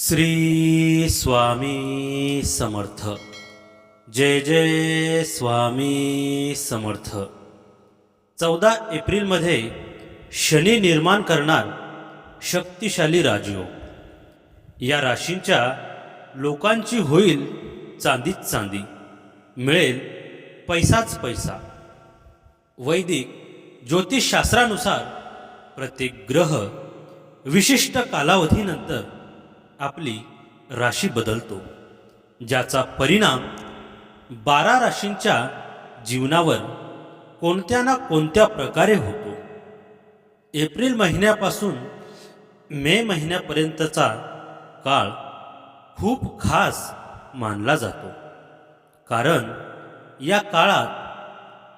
श्री स्वामी समर्थ. जय जय स्वामी समर्थ. चौदा एप्रिलमध्ये शनी निर्माण करणार शक्तिशाली राजयोग. या राशींच्या लोकांची होईल चांदीच चांदी. मिळेल पैसाच पैसा. वैदिक ज्योतिषशास्त्रानुसार प्रत्येक ग्रह विशिष्ट कालावधीनंतर आपली राशी बदलतो ज्याचा परिणाम बारा राशींच्या जीवनावर कोणत्या ना कोणत्या प्रकारे होतो. एप्रिल महिन्यापासून मे महिन्यापर्यंतचा काळ खूप खास मानला जातो. कारण या काळात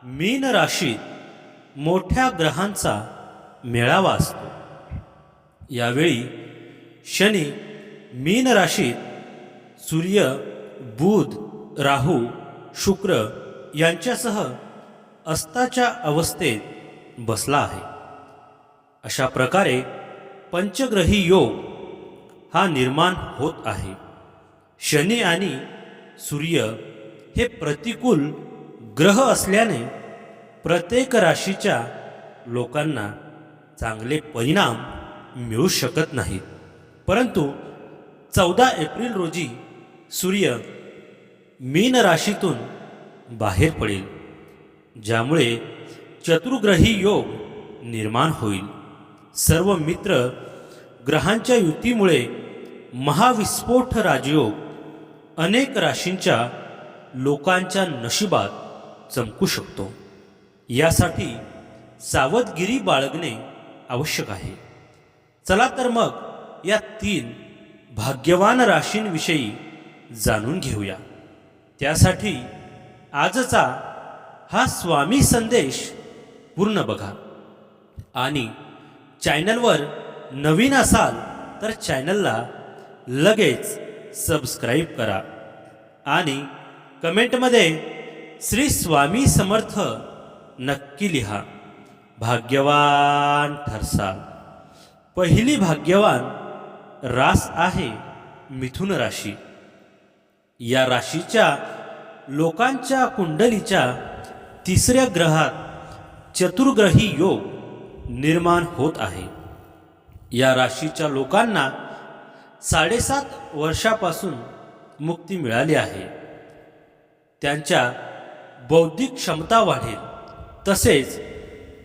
मीन राशीत मोठ्या ग्रहांचा मेळावा असतो. यावेळी शनी मीन राशीत सूर्य बुध राहू शुक्र यांच्यासह अस्ताच्या अवस्थेत बसला आहे. अशा प्रकारे पंचग्रही योग हा निर्माण होत आहे. शनी आणि सूर्य हे प्रतिकूल ग्रह असल्याने प्रत्येक राशीच्या लोकांना चांगले परिणाम मिळू शकत नाहीत. परंतु चौदा एप्रिल रोजी सूर्य मीन राशीतून बाहेर पडेल ज्यामुळे चतुर्ग्रही योग निर्माण होईल. सर्व मित्र ग्रहांच्या युतीमुळे महाविस्फोट राजयोग अनेक राशींच्या लोकांच्या नशिबात चमकू शकतो. यासाठी सावधगिरी बाळगणे आवश्यक आहे. चला तर मग या तीन भाग्यवान राशींविषयी जाणून घेऊया. त्यासाठी आजचा हा स्वामी संदेश पूर्ण बघा. आणि चॅनलवर नवीन असाल तर चॅनलला लगेच सबस्क्राईब करा. आणि कमेंटमध्ये श्री स्वामी समर्थ नक्की लिहा. भाग्यवान ठरसाल. पहिली भाग्यवान रास आहे मिथुन राशी. या राशीच्या लोकांच्या कुंडलीच्या तिसऱ्या ग्रहात चतुर्ग्रही योग निर्माण होत आहे. या राशीच्या लोकांना साडेसात वर्षापासून मुक्ती मिळाली आहे. त्यांच्या बौद्धिक क्षमता वाढेल. तसेच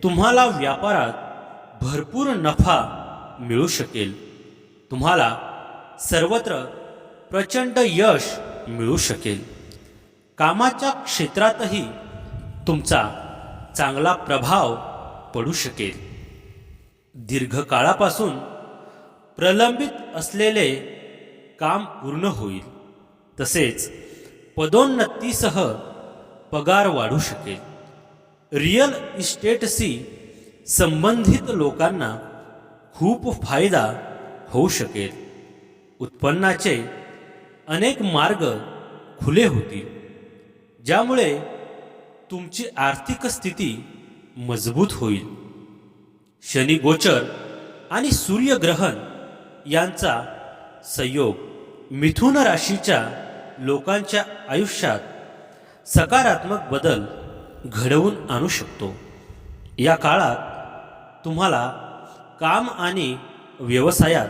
तुम्हाला व्यापारात भरपूर नफा मिळू शकेल. तुम्हाला सर्वत्र प्रचंड यश मिळू शकेल. कामाच्या क्षेत्रातही तुमचा चांगला प्रभाव पडू शकेल. दीर्घकाळापासून प्रलंबित असलेले काम पूर्ण होईल. तसेच पदोन्नतीसह पगार वाढू शकेल. रिअल इस्टेटशी संबंधित लोकांना खूप फायदा होऊ शकेल. उत्पन्नाचे अनेक मार्ग खुले होतील ज्यामुळे तुमची आर्थिक स्थिती मजबूत होईल. शनी गोचर आणि सूर्यग्रहण यांचा संयोग मिथुन राशीच्या लोकांच्या आयुष्यात सकारात्मक बदल घडवून आणू शकतो. या काळात तुम्हाला काम आणि व्यवसायात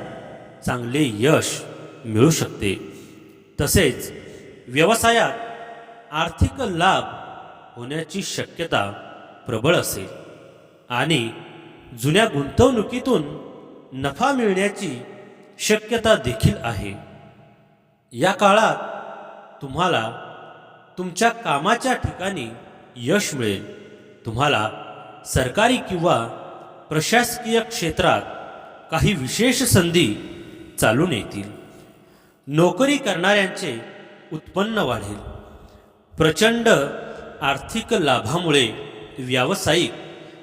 चांगले यश मिळू शकते. तसेच व्यवसायात आर्थिक लाभ होण्याची शक्यता प्रबळ असेल आणि जुन्या गुंतवणुकीतून नफा मिळण्याची शक्यता देखील आहे. या काळात तुम्हाला तुमच्या कामाच्या ठिकाणी यश मिळेल. तुम्हाला सरकारी किंवा प्रशासकीय क्षेत्रात काही विशेष संधी चालून येतील. नोकरी करणाऱ्यांचे उत्पन्न वाढेल. प्रचंड आर्थिक लाभामुळे व्यावसायिक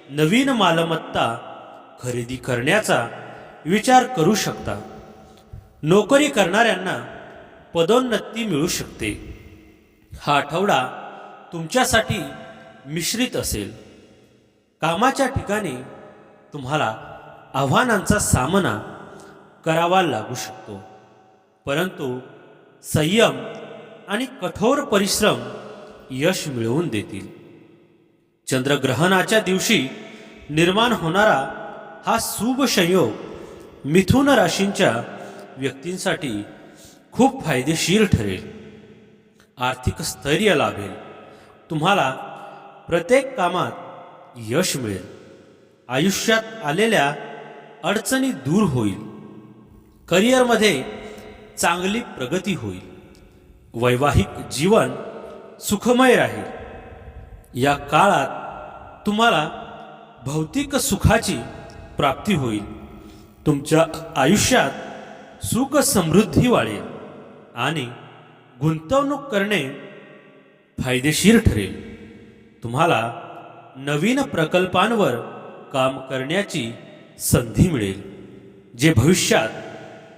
नवीन मालमत्ता खरेदी करण्याचा विचार करू शकता नोकरी करणाऱ्यांना पदोन्नती मिळू शकते. हा आठवडा तुमच्यासाठी मिश्रित असेल. कामाच्या ठिकाणी तुम्हाला आव्हानांचा सामना करावा लागू शकतो. परंतु संयम आणि कठोर परिश्रम यश मिळवून देतील. चंद्रग्रहणाच्या दिवशी निर्माण होणारा हा शुभ संयोग मिथुन राशींच्या व्यक्तींसाठी खूप फायदेशीर ठरेल. आर्थिक स्थैर्य लाभेल. तुम्हाला प्रत्येक कामात यश मिळेल. आयुष्यात आलेल्या अडचणी दूर होईल. करिअरमध्ये चांगली प्रगती होईल. वैवाहिक जीवन सुखमय राहील. या काळात तुम्हाला भौतिक सुखाची प्राप्ती होईल. तुमच्या आयुष्यात सुख समृद्धी वाढेल आणि गुंतवणूक करणे फायदेशीर ठरेल. तुम्हाला नवीन प्रकल्पांवर काम करण्याची संधी मिळेल जे भविष्यात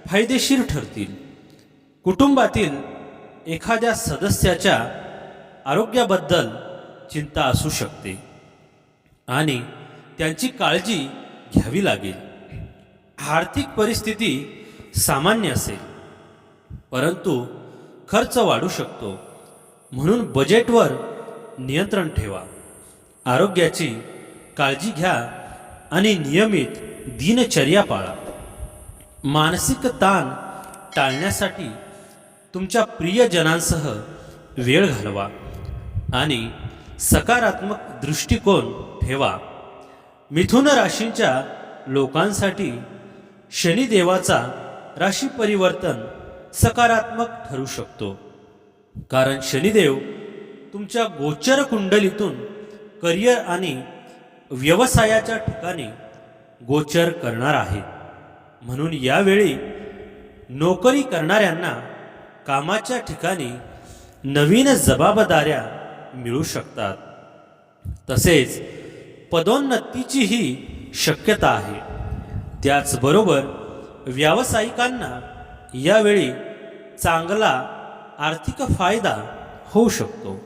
फायदेशीर ठरतील. कुटुंबातील एखाद्या सदस्याच्या आरोग्याबद्दल चिंता असू शकते आणि त्यांची काळजी घ्यावी लागेल. आर्थिक परिस्थिती सामान्य असेल परंतु खर्च वाढू शकतो. म्हणून बजेटवर नियंत्रण ठेवा. आरोग्याची काळजी घ्या आणि नियमित दिनचर्या पाळा. मानसिक ताण टाळण्यासाठी तुमच्या प्रियजनांसह वेळ घालवा आणि सकारात्मक दृष्टिकोन ठेवा. मिथुन राशींच्या लोकांसाठी शनिदेवाचा राशी परिवर्तन सकारात्मक ठरू शकतो. कारण शनिदेव तुमच्या गोचर कुंडलीतून करिअर आणि व्यवसायाच्या ठिकाणी गोचर करणार आहे. म्हणून यावेळी नोकरी करणाऱ्यांना कामाच्या ठिकाणी नवीन जबाबदाऱ्या मिळू शकतात. तसेच पदोन्नतीचीही शक्यता आहे. त्याचबरोबर व्यावसायिकांना यावेळी चांगला आर्थिक फायदा होऊ शकतो.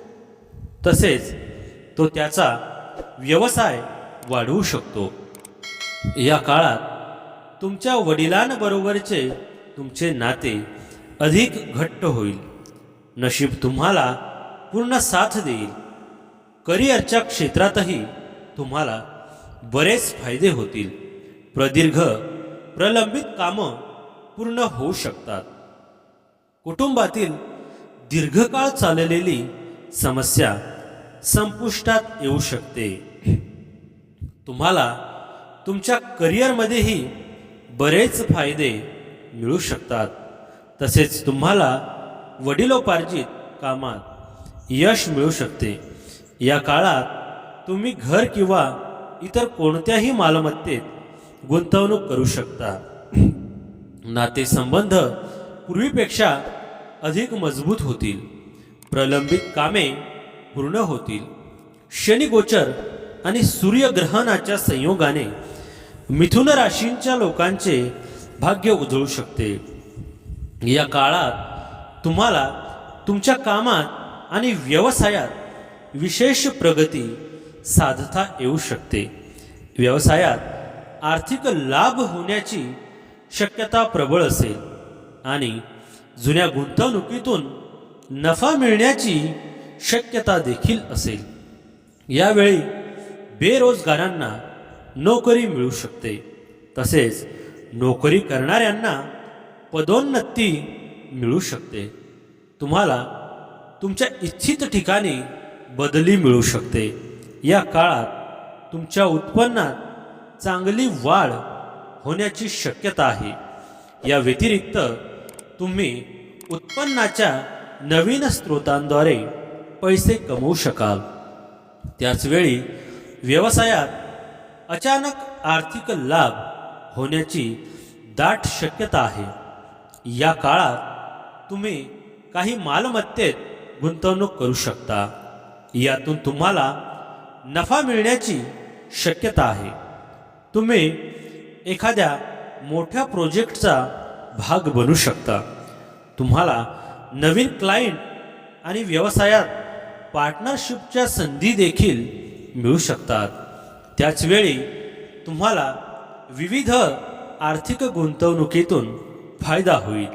तसेच तो त्याचा व्यवसाय वाढवू शकतो. या काळात तुमच्या वडिलांबरोबरचे तुमचे नाते अधिक घट्ट होईल. नशीब तुम्हाला पूर्ण साथ देईल. करिअरच्या क्षेत्रातही तुम्हाला बरेच फायदे होतील. प्रदीर्घ प्रलंबित कामं पूर्ण होऊ शकतात. कुटुंबातील दीर्घकाळ चाललेली समस्या संपुष्टात येऊ शकते. तुम्हाला तुमच्या करिअरमध्येही बरेच फायदे मिळू शकतात. तसेच तुम्हाला वडिलोपार्जित कामात यश मिळू शकते. या काळात तुम्ही घर किंवा इतर कोणत्याही मालमत्तेत गुंतवणूक करू शकता. नातेसंबंध पूर्वीपेक्षा अधिक मजबूत होतील. प्रलंबित कामे पूर्ण होतील. शनिगोचर आणि सूर्यग्रहणाच्या संयोगाने मिथुन राशींच्या लोकांचे भाग्य उजळू शकते. या काळात तुम्हाला तुमच्या कामात आणि व्यवसायात विशेष प्रगती साधता येऊ शकते. व्यवसायात आर्थिक लाभ होण्याची शक्यता प्रबळ असेल आणि जुन्या गुंतवणुकीतून नफा मिळण्याची शक्यता देखील असेल. यावेळी बेरोजगारांना नोकरी मिळू शकते. तसेच नोकरी करणाऱ्यांना पदोन्नती मिळू शकते. तुम्हाला तुमच्या इच्छित ठिकाणी बदली मिळू शकते. या काळात तुमच्या उत्पन्नात चांगली वाढ होण्याची शक्यता आहे. या व्यतिरिक्त तुम्ही उत्पन्नाच्या नवीन स्रोतांद्वारे पैसे कमवू शकाल. त्याचवेळी व्यवसायात अचानक आर्थिक लाभ होण्याची दाट शक्यता आहे. या काळात तुम्ही काही मालमत्तेत गुंतवणूक करू शकता. यातून तुम्हाला नफा मिळण्याची शक्यता आहे. तुम्ही एखाद्या मोठ्या प्रोजेक्टचा भाग बनू शकता. तुम्हाला नवीन क्लायंट आणि व्यवसायात पार्टनरशिपच्या संधी देखील मिळू शकतात. त्याचवेळी तुम्हाला विविध आर्थिक गुंतवणुकीतून फायदा होईल.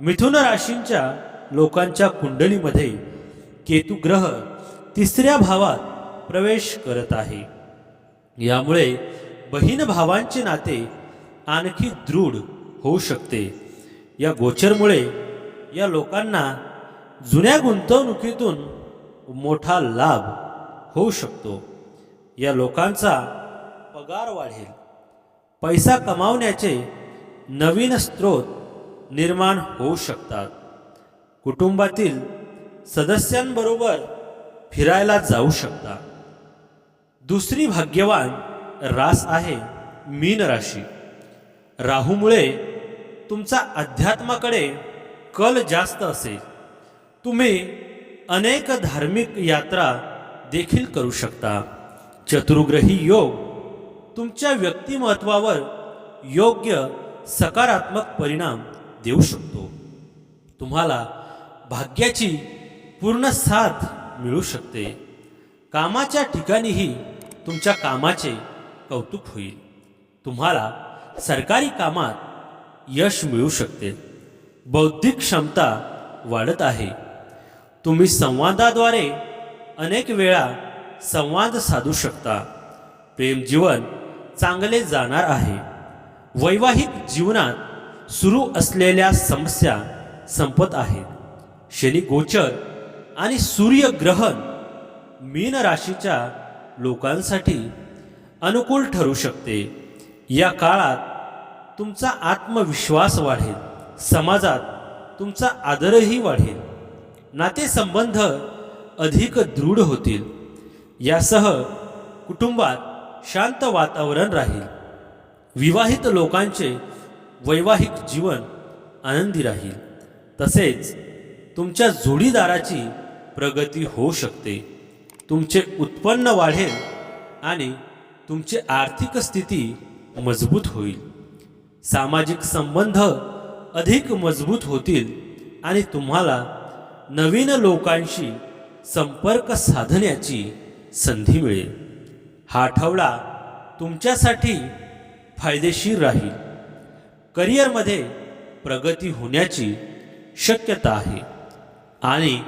मिथुन राशींच्या लोकांच्या कुंडलीमध्ये केतू ग्रह तिसऱ्या भावात प्रवेश करत आहे. यामुळे बहीण भावांचे नाते आणखी दृढ होऊ शकते. या गोचरमुळे या लोकांना जुन्या गुंतवणुकीतून मोठा लाभ होऊ शकतो. या लोकांचा पगार वाढेल. पैसा कमावण्याचे नवीन स्रोत निर्माण होऊ शकतात. कुटुंबातील सदस्यांबरोबर फिरायला जाऊ शकता. दुसरी भाग्यवान रास आहे मीन राशी. राहूमुळे तुमचा अध्यात्माकडे कल जास्त असेल. तुम्ही अनेक धार्मिक यात्रा देखील करू शकता. चतुर्ग्रही योग. तुमच्या व्यक्तिमत्वावर योग्य सकारात्मक परिणाम देऊ शकतो. तुम्हाला भाग्याची पूर्ण साथ मिळू शकते. कामाच्या ठिकाणीही तुमच्या कामाचे कौतुक होईल. तुम्हाला सरकारी कामात यश मिळू शकते. बौद्धिक क्षमता वाढत आहे. तुम्ही संवादाद्वारे अनेक वेळा संवाद साधू शकता. प्रेमजीवन चांगले जाणार आहे. वैवाहिक जीवनात सुरू असलेल्या समस्या संपत आहेत. शनी गोचर आणि सूर्यग्रहण मीन राशीच्या लोकांसाठी अनुकूल ठरू शकते. या काळात तुमचा आत्मविश्वास वाढेल. समाजात तुमचा आदरही वाढेल. नातेसंबंध अधिक दृढ होतील. यासह कुटुंबात शांत वातावरण राहील. विवाहित लोकांचे वैवाहिक जीवन आनंदी राहील. तसेच तुमच्या जोडीदाराची प्रगती होऊ शकते. तुमचे उत्पन्न वाढेल आणि तुमची आर्थिक स्थिती मजबूत होईल. सामाजिक संबंध अधिक मजबूत होतील आणि तुम्हाला नवीन लोकांशी संपर्क साधण्याची संधी मिळेल. हा आठवडा तुमच्यासाठी फायदेशीर राहील. करिअरमध्ये प्रगती होण्याची शक्यता आहे आणि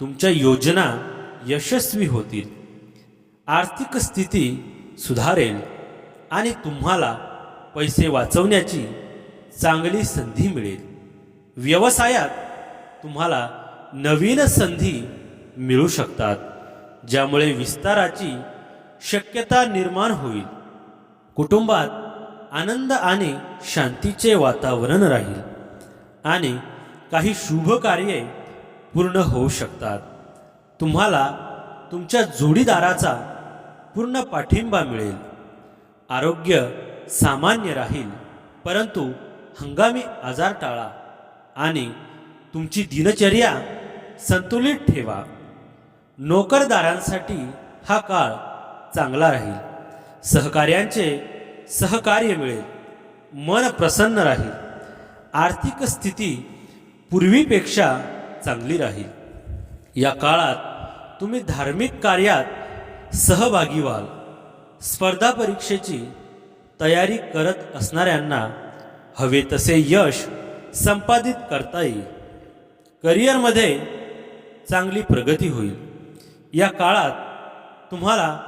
तुमच्या योजना यशस्वी होतील. आर्थिक स्थिती सुधारेल आणि तुम्हाला पैसे वाचवण्याची चांगली संधी मिळेल. व्यवसायात तुम्हाला नवीन संधी मिळू शकतात. ज्यामुळे विस्ताराची शक्यता निर्माण होईल. कुटुंबात आनंद आणि शांतीचे वातावरण राहील आणि काही शुभ कार्ये पूर्ण होऊ शकतात. तुम्हाला तुमच्या जोडीदाराचा पूर्ण पाठिंबा मिळेल. आरोग्य सामान्य राहील परंतु हंगामी आजार टाळा आणि तुमची दिनचर्या संतुलित ठेवा. नोकरदारांसाठी हा काळ चांगला राहील. सहकार्यांचे सहकार्य मिळेल. मन प्रसन्न राहील. आर्थिक स्थिती पूर्वीपेक्षा चांगली राहील. या काळात तुम्ही धार्मिक कार्यात सहभागी व्हाल. स्पर्धा परीक्षेची तयारी करत असणाऱ्यांना हवे तसे यश संपादित करता येईल. करिअरमध्ये चांगली प्रगती होईल. या काळात तुम्हाला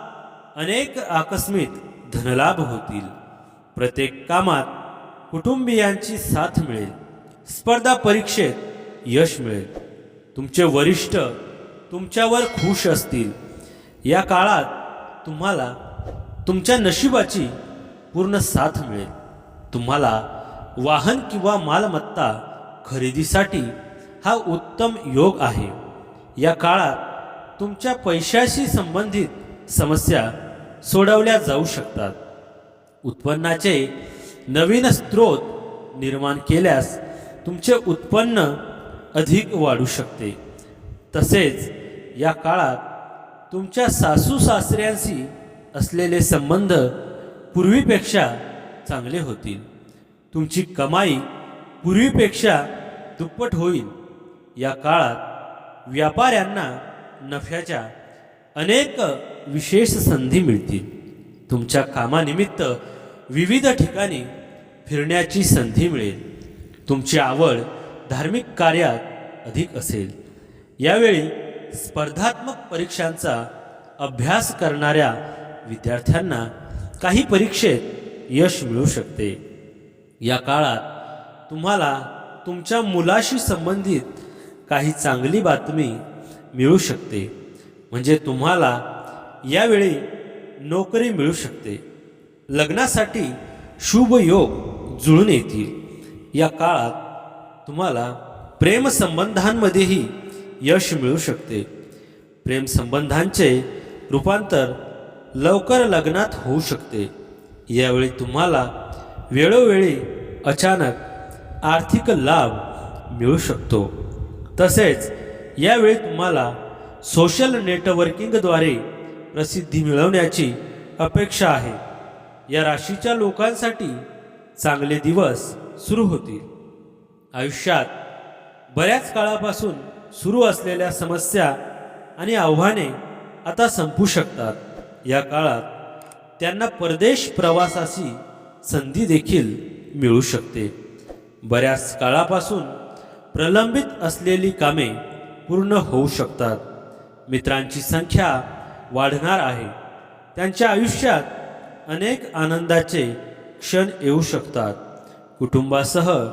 अनेक आकस्मिक धनलाभ होतील. प्रत्येक कामात कुटुंबियांची साथ मिळेल. स्पर्धा परीक्षेत यश मिळेल. तुमचे वरिष्ठ तुमच्यावर खुश असतील. या काळात तुम्हाला तुमच्या नशिबाची पूर्ण साथ मिळेल. तुम्हाला वाहन किंवा मालमत्ता खरेदीसाठी हा उत्तम योग आहे. या काळात तुमच्या पैशाशी संबंधित समस्या सोडवल्या जाऊ शकतात. उत्पन्नाचे नवीन स्रोत निर्माण केल्यास तुमचे उत्पन्न अधिक वाढू शकते. तसेच या काळात तुमच्या सासू सासऱ्यांशी असलेले संबंध पूर्वीपेक्षा चांगले होतील. तुमची कमाई पूर्वीपेक्षा दुप्पट होईल. या काळात व्यापाऱ्यांना नफ्याच्या अनेक विशेष संधी मिळतील. तुमच्या कामानिमित्त विविध ठिकाणी फिरण्याची संधी मिळेल. तुमची आवड धार्मिक कार्यात अधिक असेल. यावेळी स्पर्धात्मक परीक्षांचा अभ्यास करणाऱ्या विद्यार्थ्यांना काही परीक्षेत यश मिळू शकते. या काळात तुम्हाला तुमच्या मुलाशी संबंधित काही चांगली बातमी मिळू शकते. म्हणजे तुम्हाला यावेळी नोकरी मिळू शकते. लग्नासाठी शुभ योग जुळून येतील. या काळात तुम्हाला प्रेमसंबंधांमध्येही यश मिळू शकते. प्रेमसंबंधांचे रूपांतर लवकर लग्नात होऊ शकते. यावेळी तुम्हाला वेळोवेळी अचानक आर्थिक लाभ मिळू शकतो. तसेच यावेळी तुम्हाला सोशल नेटवर्किंगद्वारे प्रसिद्धी मिळवण्याची अपेक्षा आहे. या राशीच्या लोकांसाठी चांगले दिवस सुरू होतील. आयुष्यात बऱ्याच काळापासून सुरू असलेल्या समस्या आणि आव्हाने आता संपू शकतात. या काळात त्यांना परदेश प्रवासाची संधी देखील मिळू शकते. बऱ्याच काळापासून प्रलंबित असलेली कामे पूर्ण होऊ शकतात. मित्रांची संख्या वाढणार आहे. त्यांच्या आयुष्यात अनेक आनंदाचे क्षण येऊ शकतात. कुटुंबासह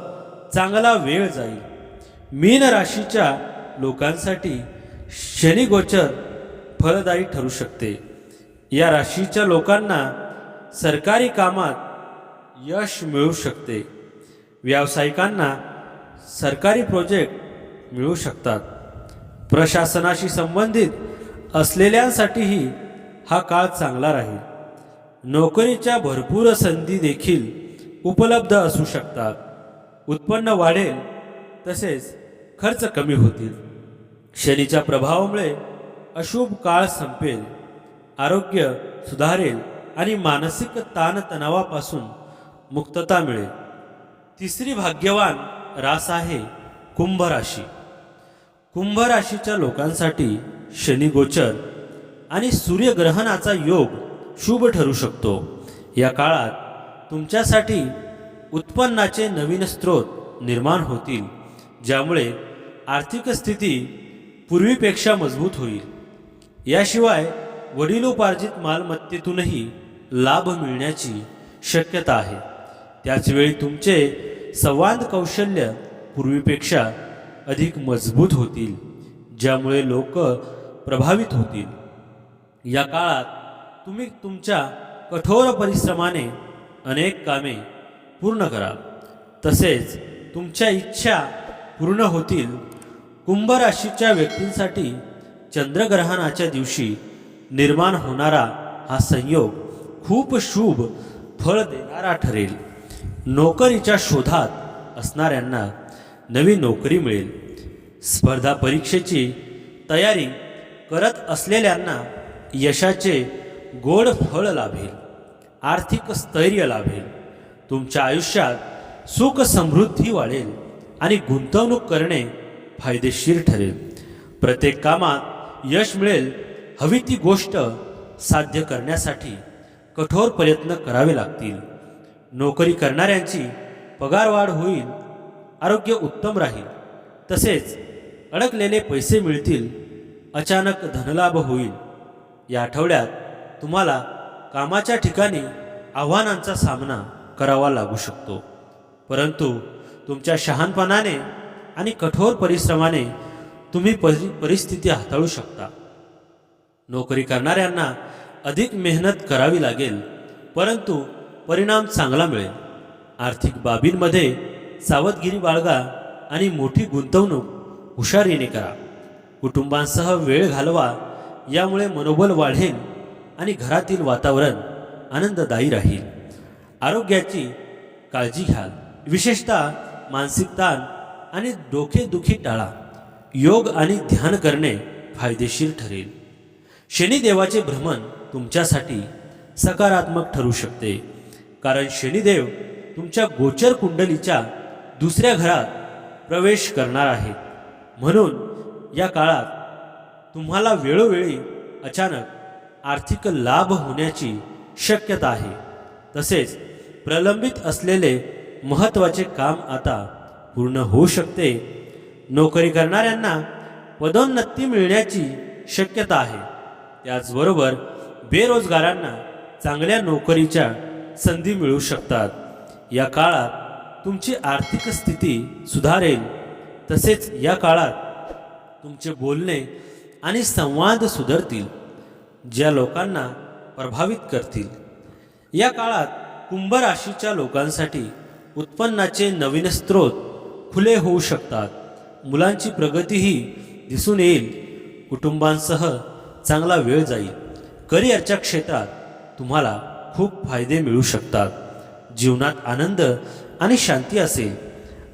चांगला वेळ जाईल. मीन राशीच्या लोकांसाठी शनिगोचर फलदायी ठरू शकते. या राशीच्या लोकांना सरकारी कामात यश मिळू शकते. व्यावसायिकांना सरकारी प्रोजेक्ट मिळू शकतात. प्रशासनाशी संबंधित असलेल्यांसाठीही हा काळ चांगला राहील. नोकरीच्या भरपूर संधी देखील उपलब्ध असू शकतात. उत्पन्न वाढेल तसेच खर्च कमी होतील. शनीच्या प्रभावामुळे अशुभ काळ संपेल. आरोग्य सुधारेल आणि मानसिक ताणतणावापासून मुक्तता मिळेल. तिसरी भाग्यवान रास आहे कुंभ राशी कुंभ राशीच्या लोकांसाठी शनिगोचर आणि सूर्यग्रहणाचा योग शुभ ठरू शकतो. या काळात तुमच्यासाठी उत्पन्नाचे नवीन स्रोत निर्माण होतील ज्यामुळे आर्थिक स्थिती पूर्वीपेक्षा मजबूत होईल. याशिवाय वडिलोपार्जित मालमत्तेतूनही लाभ मिळण्याची शक्यता आहे. त्याचवेळी तुमचे संवाद कौशल्य पूर्वीपेक्षा अधिक मजबूत होतील ज्यामुळे लोक प्रभावित होतील. या काळात तुम्ही तुमच्या कठोर परिश्रमाने अनेक कामे पूर्ण करा. तसेच तुमच्या इच्छा पूर्ण होतील. कुंभ राशीच्या व्यक्तींसाठी चंद्रग्रहणाच्या दिवशी निर्माण होणारा हा संयोग खूप शुभ फळ देणारा ठरेल. नोकरीच्या शोधात असणाऱ्यांना नवी नोकरी मिळेल. स्पर्धा परीक्षेची तयारी करत असलेल्यांना यशाचे गोड फळ लाभेल. आर्थिक स्थैर्य लाभेल. तुमच्या आयुष्यात सुख समृद्धी वाढेल आणि गुंतवणूक करणे फायदेशीर ठरेल. प्रत्येक कामात यश मिळेल. हवी ती गोष्ट साध्य करण्यासाठी कठोर प्रयत्न करावे लागतील. नोकरी करणाऱ्यांची पगारवाढ होईल. आरोग्य उत्तम राहील. तसेच अडकलेले पैसे मिळतील अचानक धनलाभ होईल. या आठवड्यात तुम्हाला कामाच्या ठिकाणी आव्हानांचा सामना करावा लागू शकतो. परंतु तुमच्या शहाणपणाने आणि कठोर परिश्रमाने तुम्ही परि परिस्थिती हाताळू शकता. नोकरी करणाऱ्यांना अधिक मेहनत करावी लागेल परंतु परिणाम चांगला मिळेल. आर्थिक बाबींमध्ये सावधगिरी बाळगा आणि मोठी गुंतवणूक हुशारीने करा. कुटुंबांसह वेळ घालवा यामुळे मनोबल वाढेल आणि घरातील वातावरण आनंददायी राहील. आरोग्याची काळजी घ्याल. विशेषतः मानसिक ताण आणि डोकेदुखी टाळा. योग आणि ध्यान करणे फायदेशीर ठरेल. शनिदेवाचे भ्रमण तुमच्यासाठी सकारात्मक ठरू शकते. कारण शनिदेव तुमच्या गोचर कुंडलीच्या दुसऱ्या घरात प्रवेश करणार आहेत म्हणून या काळात तुम्हाला वेळोवेळी अचानक आर्थिक लाभ होण्याची शक्यता आहे. तसेच प्रलंबित असलेले महत्त्वाचे काम आता पूर्ण होऊ शकते. नोकरी करणाऱ्यांना पदोन्नती मिळण्याची शक्यता आहे. त्याचबरोबर बेरोजगारांना चांगल्या नोकरीच्या संधी मिळू शकतात. या काळात तुमची आर्थिक स्थिती सुधारेल. तसेच या काळात तुमचे बोलणे आणि संवाद सुधारतील ज्या लोकांना प्रभावित करतील. या काळात कुंभ राशीच्या लोकांसाठी उत्पन्नाचे नवीन स्रोत खुले होऊ शकतात. मुलांची प्रगतीही दिसून येईल. कुटुंबांसह चांगला वेळ जाईल. करिअरच्या क्षेत्रात तुम्हाला खूप फायदे मिळू शकतात. जीवनात आनंद आणि शांती असेल.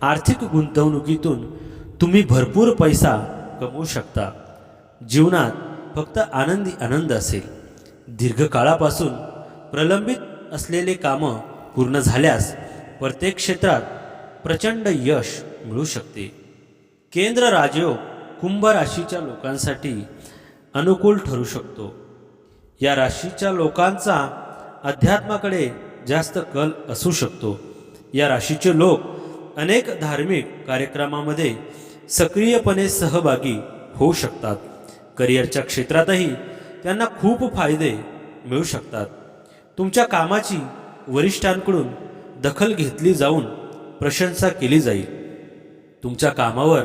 आर्थिक गुंतवणुकीतून तुम्ही भरपूर पैसा कमवू शकता. जीवनात फक्त आनंदी आनंद असेल. दीर्घकाळापासून प्रलंबित असलेले कामं पूर्ण झाल्यास प्रत्येक क्षेत्रात प्रचंड यश मिळू शकते. केंद्र राजयोग कुंभ राशीच्या लोकांसाठी अनुकूल ठरू शकतो. या राशीच्या लोकांचा अध्यात्माकडे जास्त कल असू शकतो. या राशीचे लोक अनेक धार्मिक कार्यक्रमामध्ये सक्रियपणे सहभागी होऊ शकतात. करिअरच्या क्षेत्रातही त्यांना खूप फायदे मिळू शकतात. तुमच्या कामाची वरिष्ठांकडून दखल घेतली जाऊन प्रशंसा केली जाईल. तुमच्या कामावर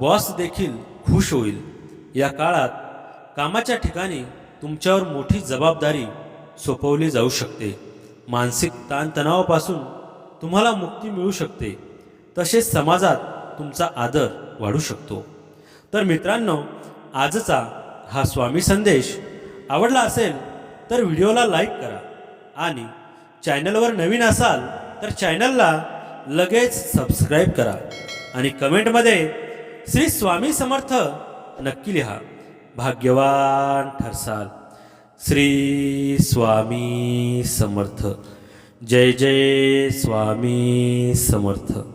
बॉस देखील खुश होईल. या काळात कामाच्या ठिकाणी तुमच्यावर मोठी जबाबदारी सोपवली जाऊ शकते. मानसिक ताणतणावापासून तुम्हाला मुक्ती मिळू शकते. तसेच समाजात तुमचा आदर वाढू शकतो. तर मित्रांनो आजचा हा स्वामी संदेश आवडला असेल तर व्हिडिओला लाईक करा आणि चॅनलवर नवीन असाल तर चॅनलला लगेच सबस्क्राईब करा आणि कमेंटमध्ये श्री स्वामी समर्थ नक्की लिहा. भाग्यवान ठरसाल. श्री स्वामी समर्थ. जय जय स्वामी समर्थ.